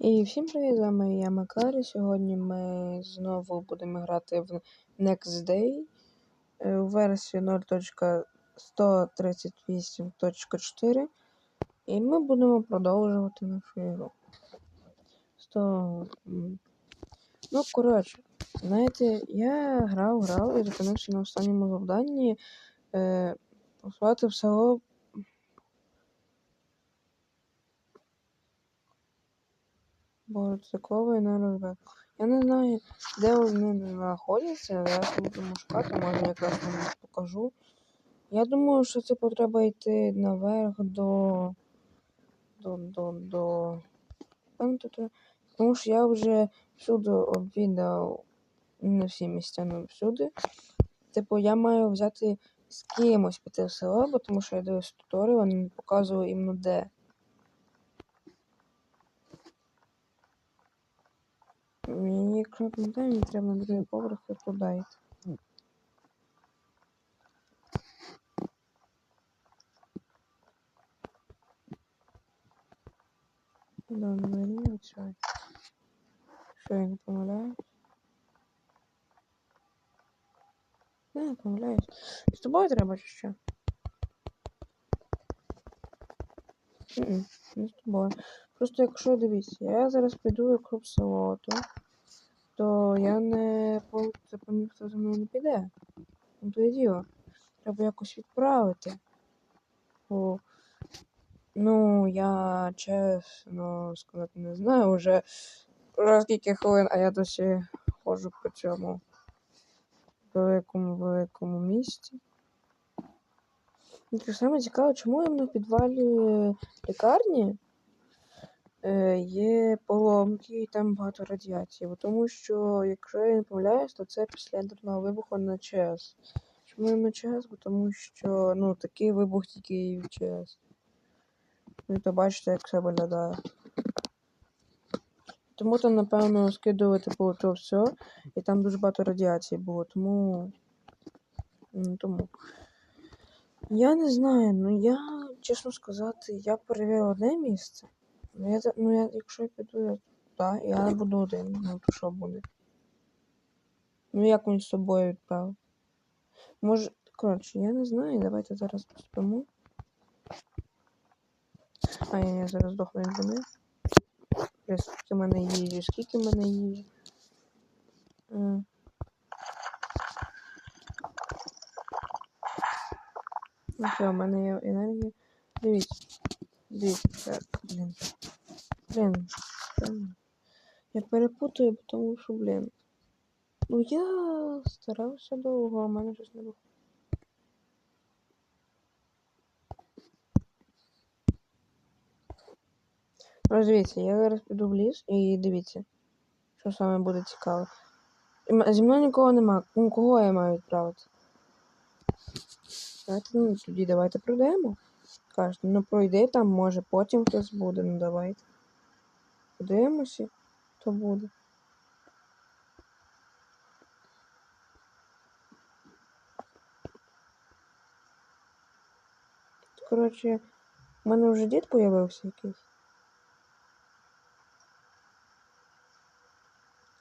І всім привіт, з вами я Макарі. Сьогодні ми знову будемо грати в Next Day е, у версії 0.138.4. І ми будемо продовжувати нашу ігру. 100... м. Ну, коротше, знаєте, я грав, грав і зупинився на останньому завданні е, послати в Борцяковий на розвитку. Я не знаю, де вони знаходяться. Зараз будемо шукати, може якраз вам покажу. Я думаю, що це потреба йти наверх до. до. до. до. Треба- Тому що я вже всюди обвідав не всі місця, але всюди. Типу, я маю взяти з кимось піти в село, бо тому що я дивився туторіал, він показував іменно де. Мені, якщо не пам'ятаю, мені треба на другий поверх і туди йти. Да, двері оцей. Що я не помиляюсь? Не, не помиляюсь. З тобою треба чи що? М-м, Не з тобою. Просто якщо дивіться, я зараз піду якщо в село, то, я не це ніхто за мною не піде. Ну то і діло. Треба якось відправити. Бо, ну, я чесно сказати не знаю вже вже скільки хвилин, а я досі ходжу по цьому великому великому місті. І саме цікаво, чому іменно в підвалі лікарні є поломки і там багато радіації. Тому що, якщо я не помиляюсь, то це після ядерного вибуху на ЧАЕС. Чому ЧАЕС? Бо Тому що ну, такий вибух тільки і в ЧАЕС. Ви то бачите, як все виглядає. Тому там, напевно, скидували типу то все, і там дуже багато радіації було, тому. тому. Я не знаю, ну я, чесно сказати, я перевірив одне місце. Ну, я, ну, я, якщо я піду, я, так, я не буду один, ну то що буде? Ну як він з собою відправив? Може, коротше, я не знаю, давайте зараз поспимо. А я, я зараз здохну від вони. Скільки в мене їжі, скільки в мене їжі. Ну все, в мене є енергія. Дивіться. Дивіться. Блін. блін. Я перепутаю, тому що, блін. Ну я старався довго, а в мене щось не виходить. Ось дивіться, я зараз піду в ліс і дивіться, що саме буде цікаво. Зі мною нікого нема. Ну, кого я маю відправити? Давайте, ну, тоді давайте пройдемо. Кажете, ну пройди там, може потім хтось буде, ну давайте. Подивимося, хто буде. Коротше, в мене вже дід появився якийсь.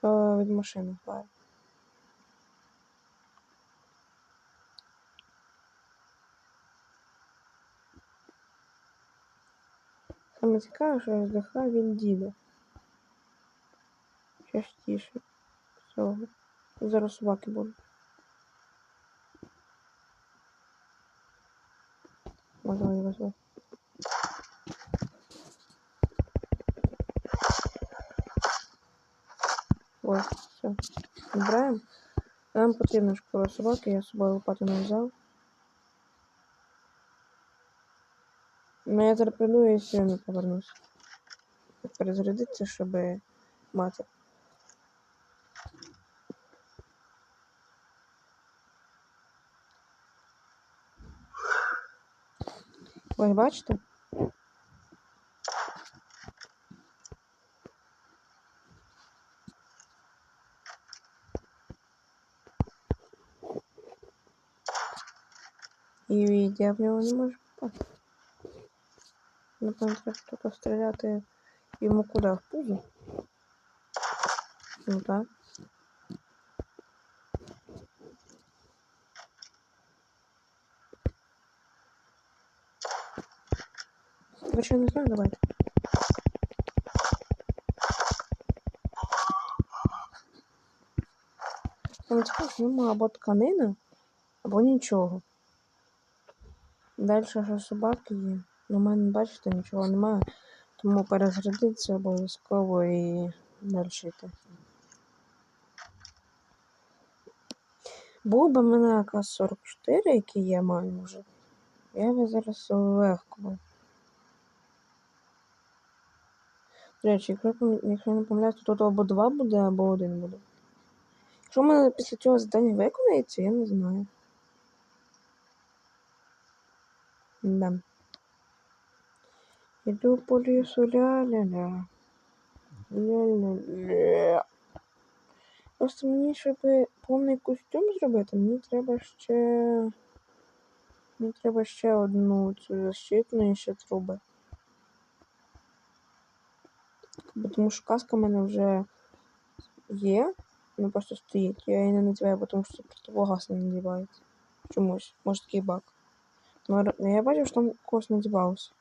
О, від машини впав. Саме цікаве, що я здихав від діда. Частіше. Всього. Зараз собаки будуть. О, давай, давай, давай. Ось, все. Збираємо. Нам потрібно шкура собаки, я з собою лопату не взяв. Ну я прийду і все не повернусь. Перезарядитися, щоб мати. Ось бачите? І я в нього не можу попасти. Напевно, треба тут стріляти Ему куда? В пузо? Ну так. Короче, не знаю, давайте. Що нема або тканина, або нічого. Далі що собаки є. Ну, в мене, бачите, нічого немає. Тому перезарядитися обов'язково і йти. Був би мене АК-44, який я маю вже. Я би зараз легко був. До речі, якщо я не помиляюсь, то тут або два буде, або один буде. Якщо в мене після цього завдання виконається, я не знаю. Да. Іду по лісу ля-ля-ля. Ля-ля-ля. Просто мені, щоб повний костюм зробити, мені треба ще. Мені треба ще одну цю защитну і ще труби. Тому що каска в мене вже є. Вона просто стоїть. Я її не надіваю, тому що це противогаз не надівається. Чомусь. Може такий баг. Ну, р- я бачив, що там когось надівався.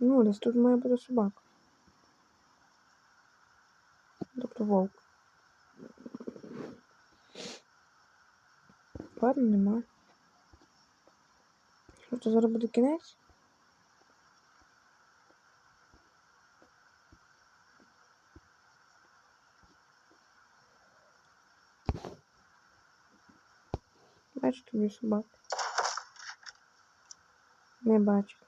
Ну, десь тут має бути собака. Тобто вовк. Ладно, нема. Що це зараз буде кінець? Бачу тобі собак. Не бачу.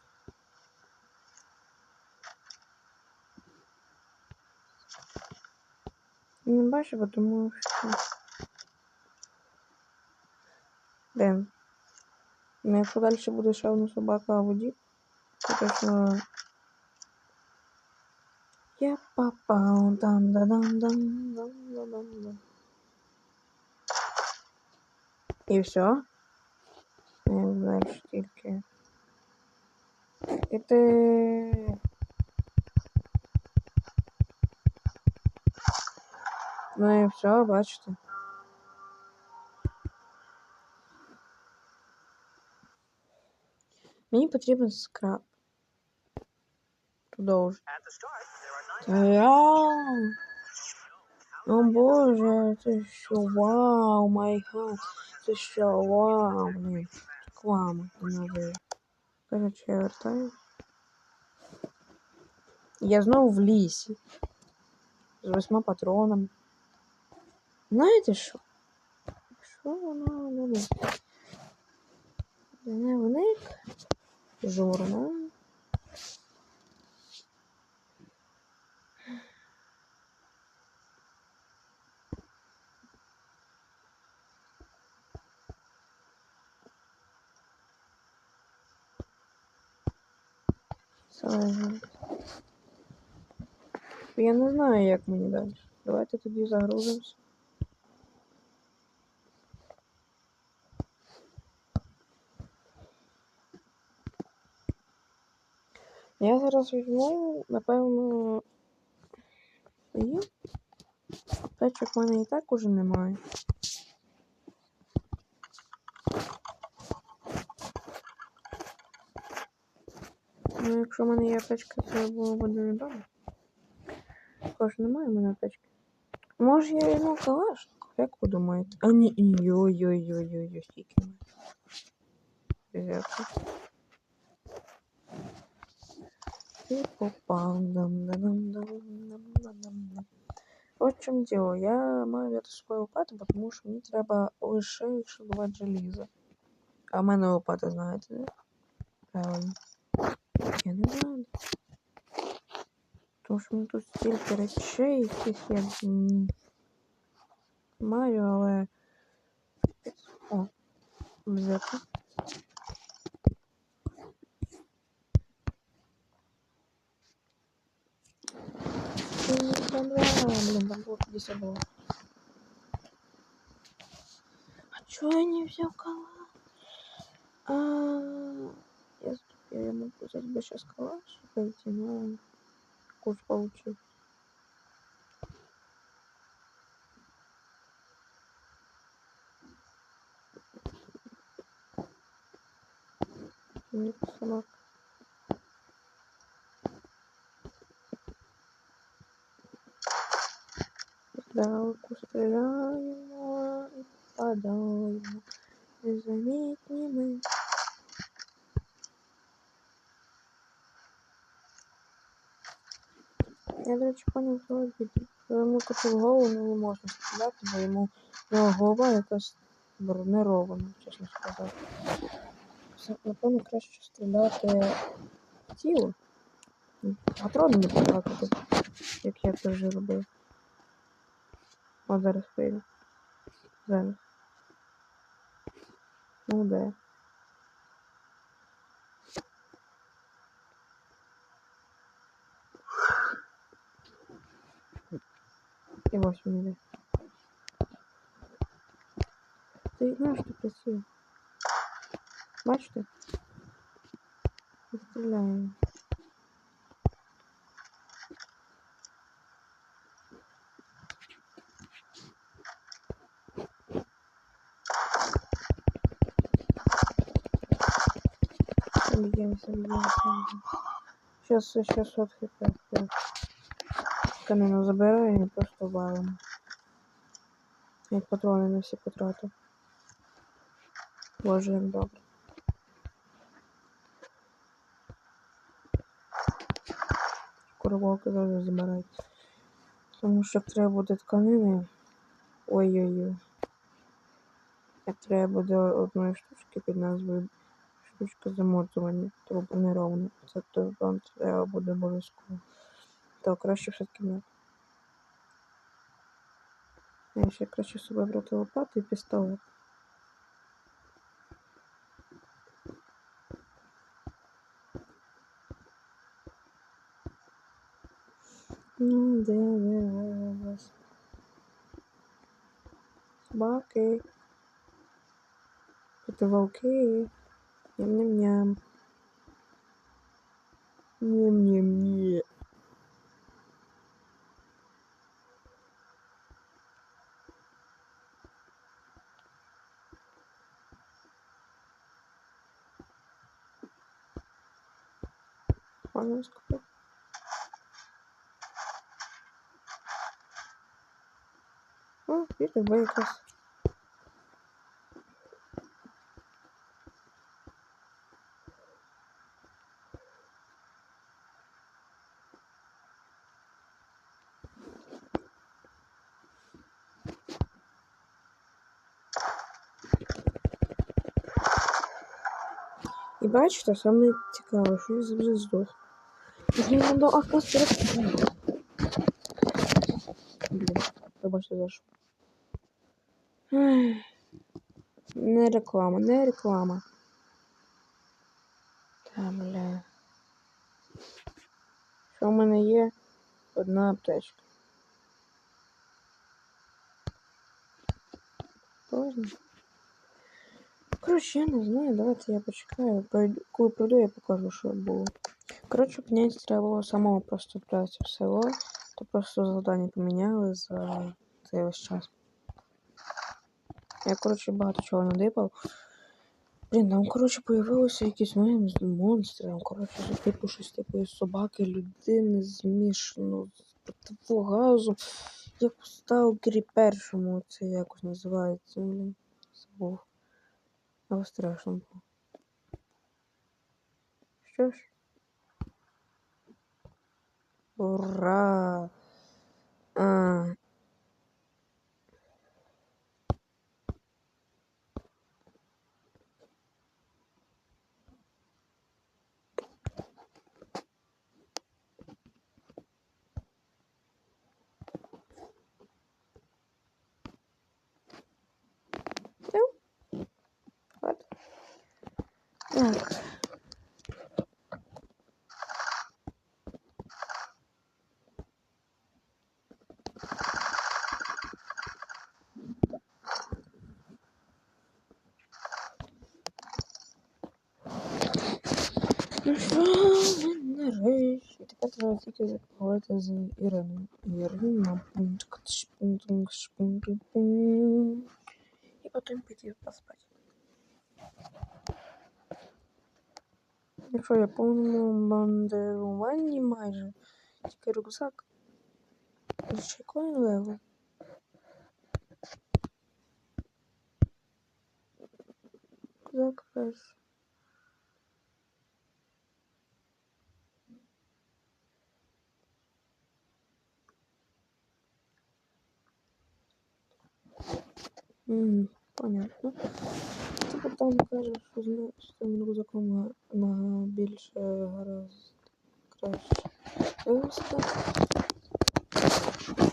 Не бачу, бо тому що. Блін. Ну, якщо далі буде ще одна собака в воді, то точно. Я попав дам да дам дам дам да дам дам І все. Не знаєш тільки. І ти. Ну і все, бачите. Мені потрібен скраб. Продовжуй. Та я. О боже, це що вау, май гад. Це що вау, блін. Реклама, новий. Короче, я вертаюсь. Я знову в лісі. З восьма патронами. Знаєте що? Що воно не вник? Не вник. Журнал. Я не знаю, як мені далі. Давайте тоді загрузимося. Я зараз візьму, напевно, свої. Печок в мене і так уже немає. Ну, якщо в мене є аптечка, то було буде недобре. Також немає в мене аптечки. Може я йому калашник? Як ви думаєте? А ні, ой-ой-ой-ой-ой, стільки в От в чому діло. Я маю взяти свою лопату, бо тому що мені треба лише шилувати желізо. А в мене лопата, знаєте, де? Правильно. Я не знаю. Тому що мені тут стільки речей, яких я м, маю, але. О, взяти. Блин, там было 50 было. А чё я не взял калаш? А, я, я ему хотеть бы сейчас калаш пойти, но куш получить. Нет, собак. Здалеку стреляємо і падаємо. Незамітні ми. Я, до речі, поняв, що робити. Йому таку в голову не можна стріляти, бо йому в нього голова якась бронирована, чесно сказати. Напевно, краще стріляти в тіло. Патрони не потратити, як я вже робив. О, зараз прийде. Зараз. Ну де? І ось він іде. Ти знаєш, що працює. Бачите? І Сейчас, сейчас вот хп. Тканину забираю і просто валимо. Як патрони не всі потратив. Боже, як добре. Куроволки завжди забирають. Тому що треба буде тканини. Ой-ой-ой. Треба буде одної штучки під назвою штучка замотування, то бронирована. Це то вам треба буде обов'язково. То краще все-таки не. Я ще краще з собою брати лопату і пістолет. Ну, де, де, де. Собаки. Тут вовки. Ням-ням-ням. Ням-ням-ням. Можно скупить? О, видно, боекос. І бачите, саме цікаве, що я завжди здох. Мені надо АК 40. Блін, вибачте за що. Не реклама, не реклама. Та, бля. Що в мене є? Одна аптечка. Поздно. Коротше, я не знаю, давайте я почекаю. Пройду, коли пройду, я покажу, що було. Коротше, підняти треба було самого просто впратися в село, то просто завдання поміняли за цей весь час. Я, коротше, багато чого надипав. Блін, там, коротше, появилися якісь нові монстри, там, коротше, типу щось типу собаки, людини змішано з противогазом. Як у Сталкері першому це якось називається. Блін, забув. Але страшно було. Що ж? Ура! А. Ну, от. Так. Ну що, ми нарешті. Тепер треба тільки поговорити з Іриною. Ірина. пунчик, шпунтунг, шпунтунг. Якщо я в повному бандеруванні майже, тільки рюкзак. І ще якої левел? Рюкзак перший. Мгм, понятно. Типу там каже, що з цим рюкзаком на більше гаразд краще. Ой,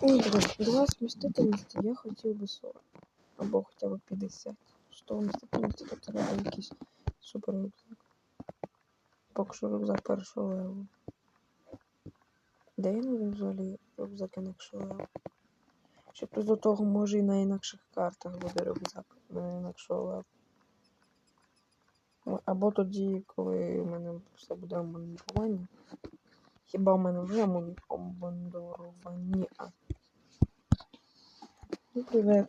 блін, два вмістительності я хотів би 40. Або хоча б 50. 100 вмістительності, то треба якийсь супер рюкзак. Поки що рюкзак першого леву. Де він взагалі рюкзак інакшого леву? Ще плюс до того може і на інакших картах буде рюкзак на інакшого леву. Або тоді, коли в мене все буде обмундирування. Хіба в мене вже обмундирування? Ну, привет.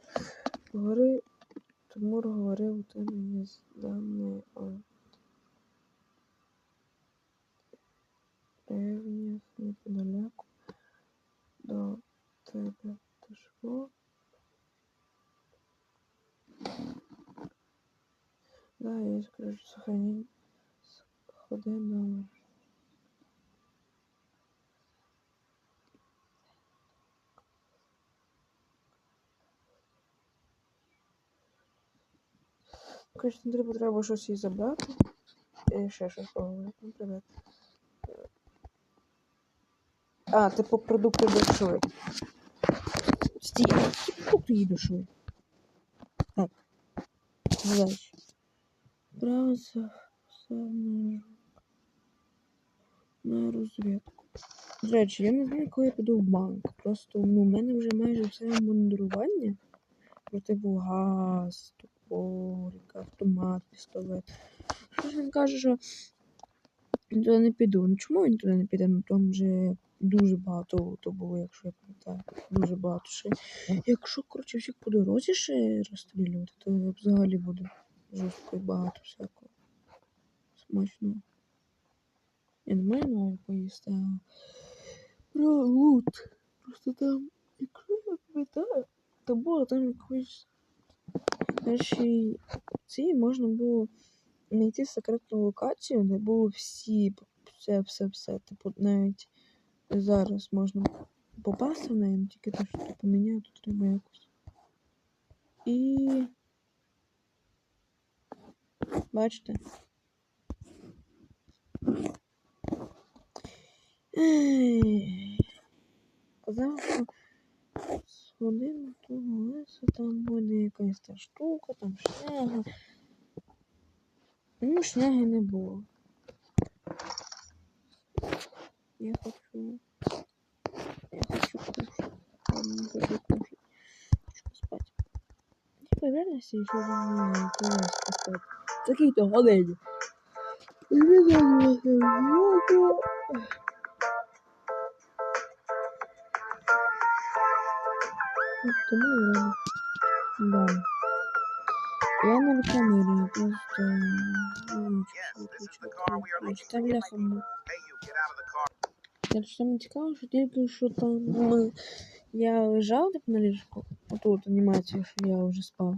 Говори, Тимур говорив, у тебе є дані Короче, Андрій треба щось їй забрати. І ще щось поговорити. Привет. А, типу продукти дешеві. Стій, продукти їй дешеві? Так. Дальше. Право за на, розвідку. До речі, я не знаю, коли я піду в банк. Просто ну, в мене вже майже все мундирування. Про типу газ, топорик, автомат, пістолет. Щось він каже, що він туди не піду. Ну чому він туди не піде? Ну там вже дуже багато то було, якщо я пам'ятаю. Дуже багато ще. Якщо, коротше, всіх по дорозі ще розстрілювати, то взагалі буде жорстко і багато всякого. Смачно. Я не маю нового поїсти, а про лут. Просто там, якщо я пам'ятаю, то було там якось першій цій можна було знайти секретну локацію, де було всі, все, все, все. Типу, навіть зараз можна попасти в неї, тільки те, що поміняти треба якось. І. Бачите? Ех. Що того леса, там буде якась та штука, там шняга. Ну, шняги не було. Я хочу. Я хочу кушать. Ладно, не хочу кушать. Хочу спать. Не повернешься еще за мной спать. Такие-то години. І він займався Тому і рано. Да. Я на рекламирую, просто ну, нічого виключати. Там бляха му. Короче, саме цікаво, що тільки що там е, я лежав типу, на ліжку, отут анімація, що я вже спав.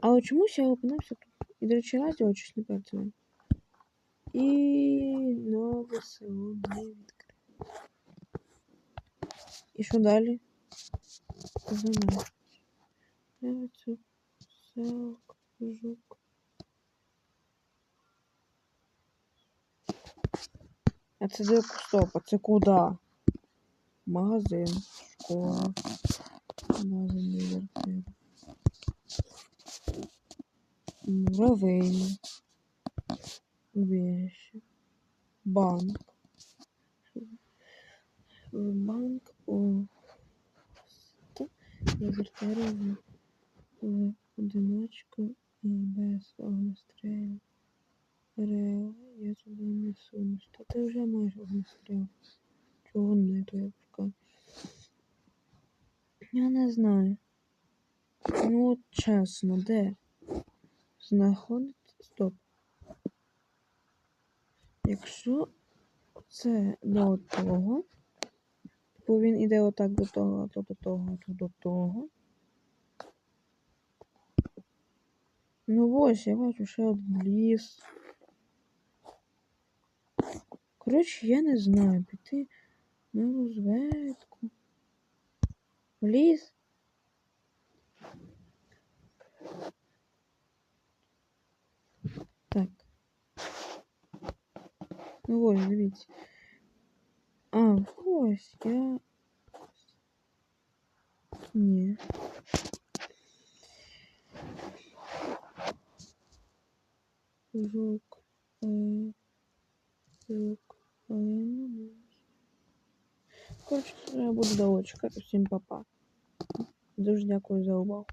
Але чомусь я опинився тут. І, до речі, радіо щось не працює. І нове село не відкрите. І що далі? Знаю. Селок, жук. А це де стоп, а це куди? Магазин, школа, магазин квартира. Муравейник. Убежище. Банк. Банк у в одиночку і без огнестрілу. Реаль. я туди не сунусь. Та ти вже майже огнестріл. Чого не то я пускаю? Я не знаю. Ну от чесно, де? Знаходиться. Стоп. Якщо це до того, бо він іде отак до того, то до того, то до того. Ну ось, я бачу ще один ліс. Коротше, я не знаю, піти на розведку. В ліс. Так. Ну ось, дивіться. А, ось я. Ні. Жук. Жук. Ну. Коротше, треба буде довго чекати. Всім па-па. Дуже дякую за увагу.